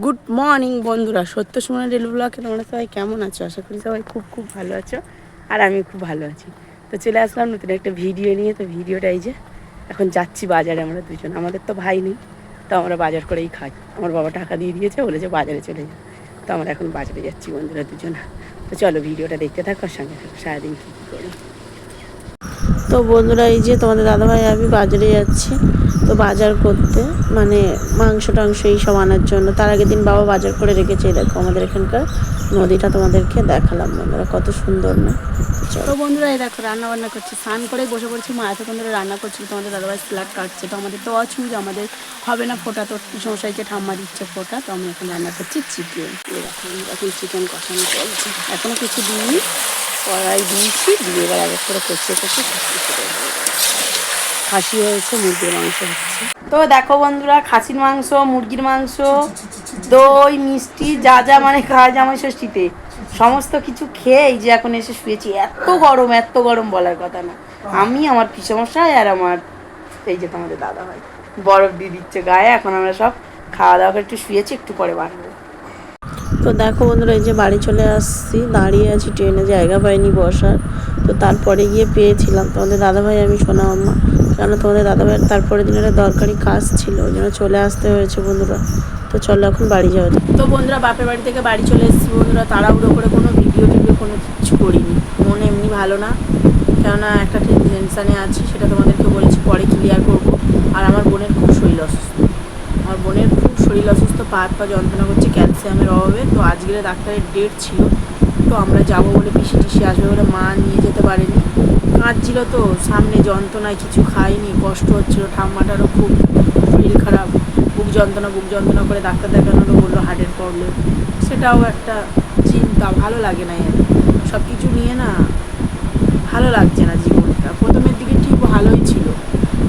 Good morning বন্ধুরা। সত্য সময় রেল ব্লকে তোমরা সবাই কেমন আছো? আশা করি সবাই খুব খুব ভালো আছো, আর আমি খুব ভালো আছি। তো চলে আসলাম নতুন একটা ভিডিও নিয়ে। তো ভিডিওটা এই যে, এখন যাচ্ছি বাজারে আমরা দুজন। আমাদের তো ভাই নেই, তো আমরা বাজার করেই খাই। আমার বাবা টাকা দিয়ে দিয়েছে, বলেছে বাজারে চলে যা। তো আমরা এখন বাজারে যাচ্ছি বন্ধুরা দুজন। তো চলো ভিডিওটা দেখতে থাকো সঙ্গে থাকো, সারাদিন কী কী করি। তো বন্ধুরা, এই যে তোমাদের দাদাভাই, আমি বাজারে যাচ্ছি। তো বাজার করতে মানে মাংস টাংস এই সব আনার জন্য। তার আগের দিন বাবা বাজার করে রেখেছে দেখো আমাদের এখানকার নদীটা তোমাদেরকে দেখালাম বন্ধুরা, কত সুন্দর না? তো বন্ধুরা, এই দেখো রান্না বান্না করছি, স্নান করে বসে পড়ছি, মা এতক্ষণ ধরে রান্না করছিল তোমাদের দাদাভাই স্লাট কাটছে, তো আমাদের তো অছুজ, আমাদের হবে না ফোটা, তো সমস্যায় ঠাম্মা দিচ্ছে ফোটা, তো আমি এখন রান্না করছি চিকেন এখন এখন চিকেন কষানো চলছে এখনও কিছু দিইনি, কড়াই দিয়েছি, দিয়ে এবার এক করে কষিয়ে কষিয়ে খাসি হয়েছে, মুরগির মাংস হচ্ছে। তো দেখো বন্ধুরা, খাসির মাংস, মুরগির মাংস, দই, মিষ্টি, যা যা মানে খাওয়া জামাই ষষ্ঠীতে। সমস্ত কিছু খেয়ে এই যে এখন এসে শুয়েছি, এত গরম এত গরম বলার কথা না। আমি, আমার পিসমশাই আর আমার এই যে তোমাদের দাদা ভাই বরফ দিয়ে দিচ্ছে গায়ে, এখন আমরা সব খাওয়া দাওয়া করে একটু শুয়েছি, একটু পরে বাড়বো। তো দেখো বন্ধুরা, এই যে বাড়ি চলে আসছি। দাঁড়িয়ে আছি, ট্রেনে জায়গা পাইনি বসার। তো তারপরে গিয়ে পেয়েছিলাম। তোমাদের দাদাভাই আমি শোনা আম্মা। কেন তোমাদের দাদাভাইয়ের তারপরে দিনের দরকারি কাজ ছিল, ওই জন্য চলে আসতে হয়েছে বন্ধুরা। তো চলো এখন বাড়ি যাওয়া। তো বন্ধুরা, বাপের বাড়ি থেকে বাড়ি চলে এসেছি বন্ধুরা। তাড়াহুড়ো করে কোনো ভিডিও টিডিও কোনো কিছু করিনি। মন এমনি ভালো না। কেননা একটা টেনশানে আছি, সেটা তোমাদেরকে বলেছি, পরে ক্লিয়ার করব আর আমার বোনের খুব শরীর অসুস্থ আমার বোনের খুব শরীর অসুস্থ পা পা যন্ত্রণা করছে ক্যালসিয়ামের অভাবে। তো আজকের ডাক্তারের ডেট ছিল। তো আমরা যাব বলে পিসি টিসি আসবে বলে মা নিয়ে যেতে পারেনি। কাঁদছিল তো, সামনে যন্ত্রণায় কিছু খাইনি কষ্ট হচ্ছিল, ঠাম্মাটারও খুব শরীর খারাপ। বুক যন্ত্রণা বুক যন্ত্রণা করে ডাক্তার দেখানোরও বলল হার্টের প্রবলেম সেটাও একটা চিন্তা, ভালো লাগে না এর। সব কিছু নিয়ে না ভালো লাগছে না জীবনটা। প্রথমের দিকে ঠিক ভালোই ছিল।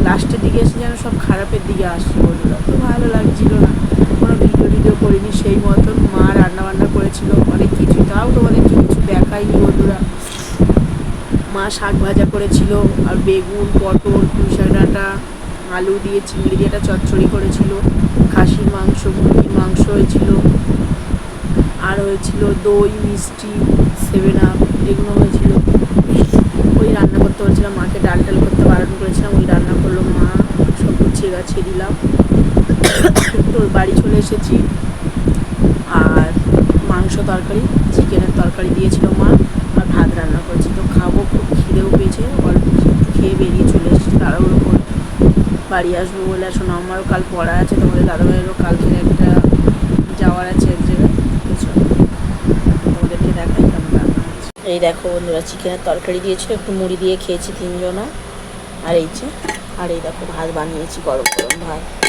লাস্টের দিকে এসে যেন সব খারাপের দিকে আসছে বন্ধুরা তো ভালো লাগছিল না। ভিডিও টিডিও করিনি, সেই মতন মা রান্না বান্না করেছিল অনেক কিছু, তাও তোমাদেরকে কিছু দেখাইনি বন্ধুরা। মা শাক ভাজা করেছিল, আর বেগুন, পটল, পুঁইশাক ডাঁটা, আলু দিয়ে, চিংড়ি দিয়ে একটা চচ্চড়ি করেছিল, খাসির মাংস, মুরগির মাংস হয়েছিল, আর হয়েছিল দই, মিষ্টি, সেভেন আপ, এগুলো হয়েছিল। ওই রান্না করতে বলছিলাম, মাকে ডাল টাল করতে বারণ করেছিলাম, ওই রান্না করল মা, সব গুছিয়ে গাছিয়ে দিলাম। তো বাড়ি চলে এসেছি। আর মাংস তরকারি, চিকেনের তরকারি দিয়েছিল মা। আর ভাত রান্না করেছি। তো খাব, খুব খিদেও পেয়েছে। অল্প খেয়ে বেরিয়ে চলে এসেছি তাড়াহুড়ো করে বাড়ি আসব বলে আসুন আমারও কাল পড়া আছে, তোমাদের দাদাভাইয়েরও কালকে একটা যাওয়ার আছে এক জায়গায়। তোমাদেরকে দেখাই কেমন রান্না এই দেখো বন্ধুরা, চিকেনের তরকারি দিয়েছিল, একটু মুড়ি দিয়ে খেয়েছি তিনজনা। আর এই যে, আর এই দেখো ভাত বানিয়েছি, গরম গরম ভাত।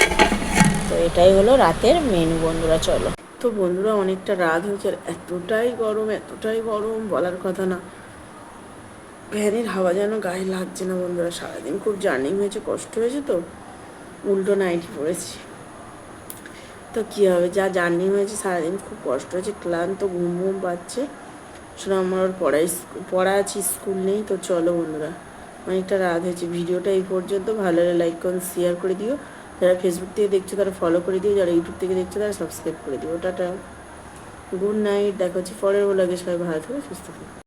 তো এটাই হলো রাতের মেনু বন্ধুরা, চলো। তো বন্ধুরা, অনেকটা রাত হয়েছে এতটাই গরম এতটাই গরম, বলার কথা না। ফ্যানের হাওয়া যেন গায়ে লাগছে না বন্ধুরা, সারাদিন খুব জার্নি হয়েছে, কষ্ট হয়েছে তো, উল্টো নাইটি পড়েছি। তো কী হবে, যা জার্নি হয়েছে, সারাদিন খুব কষ্ট হয়েছে, ক্লান্ত, ঘুম ঘুম পাচ্ছে। শোনো, আমার পড়াই পড়া আছে, স্কুল নেই, তো চলো বন্ধুরা। অনেকটা রাত হয়েছে, ভিডিওটা এই পর্যন্ত, ভালো লাগে লাইক করুন শেয়ার করে দিও। যারা ফেসবুক থেকে দেখছ তারা ফলো করে দিও, যারা ইউটিউব থেকে দেখছ তারা সাবস্ক্রাইব করে দিও। টাটা। গুড নাইট দেখা হচ্ছে পরের লাগে সবাই ভালো থাকে, সুস্থ থাকো।